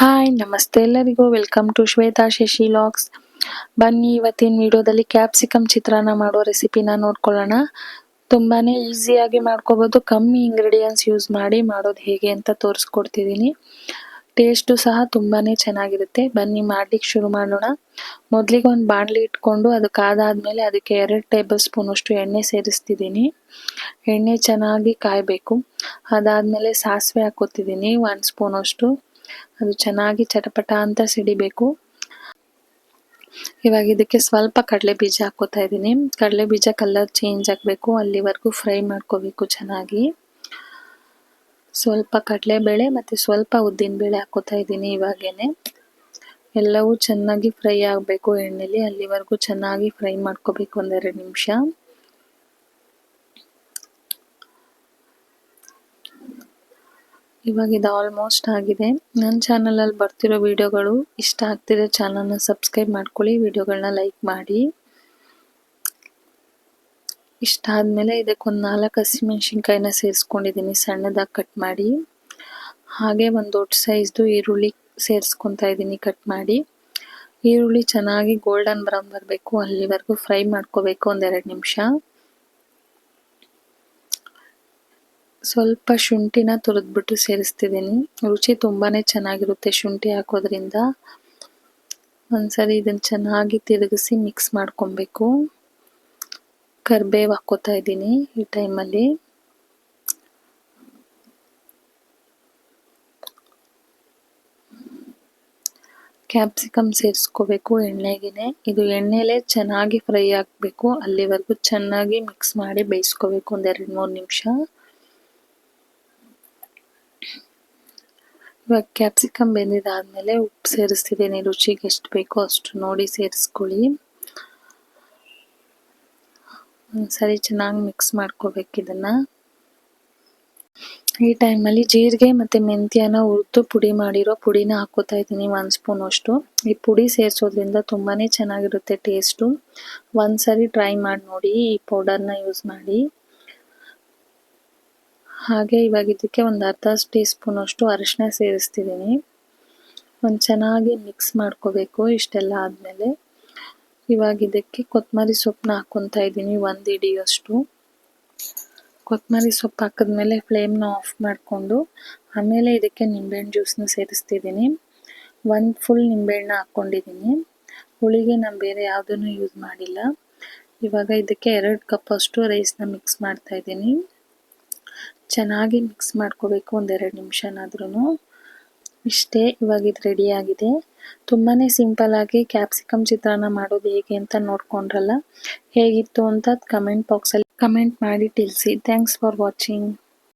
Hi ನಮಸ್ತೆ ಎಲ್ಲರಿಗೂ. Welcome to Shweta Shashi ಲಾಕ್ಸ್ ಬನ್ನಿ, ಇವತ್ತಿನ ವಿಡಿಯೋದಲ್ಲಿ ಕ್ಯಾಪ್ಸಿಕಮ್ ಚಿತ್ರಾನ್ನ ಮಾಡೋ ರೆಸಿಪಿನ ನೋಡ್ಕೊಳ್ಳೋಣ. ತುಂಬಾ ಈಸಿಯಾಗಿ ಮಾಡ್ಕೋಬೋದು. ಕಮ್ಮಿ ಇಂಗ್ರೀಡಿಯೆಂಟ್ಸ್ ಯೂಸ್ ಮಾಡಿ ಮಾಡೋದು ಹೇಗೆ ಅಂತ ತೋರಿಸ್ಕೊಡ್ತಿದ್ದೀನಿ ಟೇಸ್ಟು ಸಹ ತುಂಬಾ ಚೆನ್ನಾಗಿರುತ್ತೆ. ಬನ್ನಿ ಮಾಡ್ಲಿಕ್ಕೆ ಶುರು ಮಾಡೋಣ. ಮೊದಲಿಗೆ ಒಂದು ಬಾಣಲಿ ಇಟ್ಕೊಂಡು ಅದು ಕಾದಾದ್ಮೇಲೆ ಅದಕ್ಕೆ ಎರಡು ಟೇಬಲ್ ಸ್ಪೂನ್ ಅಷ್ಟು ಎಣ್ಣೆ ಸೇರಿಸ್ತಿದ್ದೀನಿ ಎಣ್ಣೆ ಚೆನ್ನಾಗಿ ಕಾಯಬೇಕು. ಅದಾದಮೇಲೆ ಸಾಸಿವೆ ಹಾಕೋತಿದ್ದೀನಿ ಒಂದು ಸ್ಪೂನ್ ಅಷ್ಟು. ಅದು ಚೆನ್ನಾಗಿ ಚಟಪಟ ಅಂತ ಸಿಡಿಬೇಕು. ಇವಾಗ ಇದಕ್ಕೆ ಸ್ವಲ್ಪ ಕಡಲೆ ಬೀಜ ಹಾಕೋತಾ ಇದ್ದೀನಿ. ಕಡಲೆ ಬೀಜ ಕಲರ್ ಚೇಂಜ್ ಆಗಬೇಕು. ಅಲ್ಲಿವರೆಗೂ ಫ್ರೈ ಮಾಡ್ಕೋಬೇಕು ಚೆನ್ನಾಗಿ. ಸ್ವಲ್ಪ ಕಡಲೆಬೇಳೆ ಮತ್ತು ಸ್ವಲ್ಪ ಉದ್ದಿನಬೇಳೆ ಹಾಕೋತಾ ಇದ್ದೀನಿ ಇವಾಗೇನೆ. ಎಲ್ಲವೂ ಚೆನ್ನಾಗಿ ಫ್ರೈ ಆಗಬೇಕು ಎಣ್ಣೆಲಿ. ಅಲ್ಲಿವರೆಗೂ ಚೆನ್ನಾಗಿ ಫ್ರೈ ಮಾಡ್ಕೋಬೇಕು ಒಂದೆರಡು ನಿಮಿಷ. ಇವಾಗ ಇದು ಆಲ್ಮೋಸ್ಟ್ ಆಗಿದೆ. ನನ್ನ ಚಾನಲಲ್ಲಿ ಬರ್ತಿರೋ ವಿಡಿಯೋಗಳು ಇಷ್ಟ ಆಗ್ತಿದೆ ಚಾನಲ್ನ ಸಬ್ಸ್ಕ್ರೈಬ್ ಮಾಡ್ಕೊಳ್ಳಿ ವಿಡಿಯೋಗಳನ್ನ ಲೈಕ್ ಮಾಡಿ. ಇಷ್ಟ ಆದಮೇಲೆ ಇದಕ್ಕೊಂದು ನಾಲ್ಕು ಹಸಿಮೆಣ್ಸಿನ್ಕಾಯಿನ ಸೇರಿಸ್ಕೊಂಡಿದ್ದೀನಿ ಸಣ್ಣದಾಗಿ ಕಟ್ ಮಾಡಿ. ಹಾಗೆ ಒಂದು ದೊಡ್ಡ ಸೈಜ್ದು ಈರುಳ್ಳಿ ಸೇರಿಸ್ಕೊತಾ ಇದ್ದೀನಿ ಕಟ್ ಮಾಡಿ. ಈರುಳ್ಳಿ ಚೆನ್ನಾಗಿ ಗೋಲ್ಡನ್ ಬ್ರೌನ್ ಬರಬೇಕು, ಅಲ್ಲಿವರೆಗೂ ಫ್ರೈ ಮಾಡ್ಕೋಬೇಕು ಒಂದೆರಡು ನಿಮಿಷ. ಸ್ವಲ್ಪ ಶುಂಠಿನ ತುರಿದ್ಬಿಟ್ಟು ಸೇರಿಸ್ತಿದ್ದೀನಿ. ರುಚಿ ತುಂಬಾನೇ ಚೆನ್ನಾಗಿರುತ್ತೆ ಶುಂಠಿ ಹಾಕೋದ್ರಿಂದ. ಒಂದ್ಸರಿ ಇದನ್ನು ಚೆನ್ನಾಗಿ ತಿರುಗಿಸಿ ಮಿಕ್ಸ್ ಮಾಡ್ಕೊಬೇಕು. ಕರ್ಬೇವು ಹಾಕೋತಾ ಇದ್ದೀನಿ ಈ ಟೈಮಲ್ಲಿ. ಕ್ಯಾಪ್ಸಿಕಮ್ ಸೇರಿಸ್ಕೋಬೇಕು ಎಣ್ಣೆಗೆನೆ. ಇದು ಎಣ್ಣೆಲೆ ಚೆನ್ನಾಗಿ ಫ್ರೈ ಆಗಬೇಕು. ಅಲ್ಲಿವರೆಗೂ ಚೆನ್ನಾಗಿ ಮಿಕ್ಸ್ ಮಾಡಿ ಬೇಯಿಸ್ಕೋಬೇಕು ಒಂದೆರಡು ಮೂರು ನಿಮಿಷ. ಇವಾಗ ಕ್ಯಾಪ್ಸಿಕಮ್ ಬೆಂದಿದಾದ್ಮೇಲೆ ಉಪ್ಪು ಸೇರಿಸ್ತಿದ್ದೀನಿ ರುಚಿಗೆ ಎಷ್ಟು ಬೇಕೋ ಅಷ್ಟು ನೋಡಿ ಸೇರಿಸ್ಕೊಳ್ಳಿ. ಒಂದ್ಸರಿ ಚೆನ್ನಾಗಿ ಮಿಕ್ಸ್ ಮಾಡ್ಕೋಬೇಕು ಇದನ್ನ. ಈ ಟೈಮಲ್ಲಿ ಜೀರಿಗೆ ಮತ್ತು ಮೆಂತ್ಯನ ಹುರಿದು ಪುಡಿ ಮಾಡಿರೋ ಪುಡಿನ ಹಾಕೋತಾ ಇದ್ದೀನಿ, ಒಂದು ಸ್ಪೂನ್ ಅಷ್ಟು. ಈ ಪುಡಿ ಸೇರಿಸೋದ್ರಿಂದ ತುಂಬಾ ಚೆನ್ನಾಗಿರುತ್ತೆ ಟೇಸ್ಟು ಒಂದ್ಸರಿ ಟ್ರೈ ಮಾಡಿ ನೋಡಿ ಈ ಪೌಡರ್ನ ಯೂಸ್ ಮಾಡಿ. ಹಾಗೆ ಇವಾಗ ಇದಕ್ಕೆ ಒಂದು ಅರ್ಧ ಟೀ ಸ್ಪೂನ್ ಅಷ್ಟು ಅರಿಶಿನ ಸೇರಿಸ್ತಿದ್ದೀನಿ ಒಂದು ಚೆನ್ನಾಗಿ ಮಿಕ್ಸ್ ಮಾಡ್ಕೋಬೇಕು ಇಷ್ಟೆಲ್ಲ ಆದಮೇಲೆ. ಇವಾಗ ಇದಕ್ಕೆ ಕೊತ್ತಂಬರಿ ಸೊಪ್ಪನ್ನ ಹಾಕ್ಕೊತಾ ಇದ್ದೀನಿ ಒಂದು ಇಡಿಯಷ್ಟು. ಕೊತ್ತಂಬರಿ ಸೊಪ್ಪು ಹಾಕಿದ್ಮೇಲೆ ಫ್ಲೇಮ್ನ ಆಫ್ ಮಾಡಿಕೊಂಡು ಆಮೇಲೆ ಇದಕ್ಕೆ ನಿಂಬೆಹಣ್ಣು ಜ್ಯೂಸ್ನ ಸೇರಿಸ್ತಿದ್ದೀನಿ ಒಂದು ಫುಲ್ ನಿಂಬೆಹಣ್ಣು ಹಾಕ್ಕೊಂಡಿದ್ದೀನಿ ಹುಳಿಗೆ ನಾನು ಬೇರೆ ಯಾವುದನ್ನು ಯೂಸ್ ಮಾಡಿಲ್ಲ. ಇವಾಗ ಇದಕ್ಕೆ ಎರಡು ಕಪ್ ಅಷ್ಟು ರೈಸ್ನ ಮಿಕ್ಸ್ ಮಾಡ್ತಾ ಇದ್ದೀನಿ ಚೆನ್ನಾಗಿ ಮಿಕ್ಸ್ ಮಾಡ್ಕೋಬೇಕು, ಒಂದೆರಡು ನಿಮಿಷನಾದ್ರೂ ಇಷ್ಟೇ, ಇವಾಗ ಇದು ರೆಡಿ ಆಗಿದೆ. ತುಂಬಾ ಸಿಂಪಲ್ಲಾಗಿ ಕ್ಯಾಪ್ಸಿಕಮ್ ಚಿತ್ರಾನ್ನ ಮಾಡೋದು ಹೇಗೆ ಅಂತ ನೋಡ್ಕೊಂಡ್ರಲ್ಲ? ಹೇಗಿತ್ತು ಅಂತ ಕಮೆಂಟ್ ಬಾಕ್ಸಲ್ಲಿ ಕಮೆಂಟ್ ಮಾಡಿ ತಿಳಿಸಿ. Thanks for watching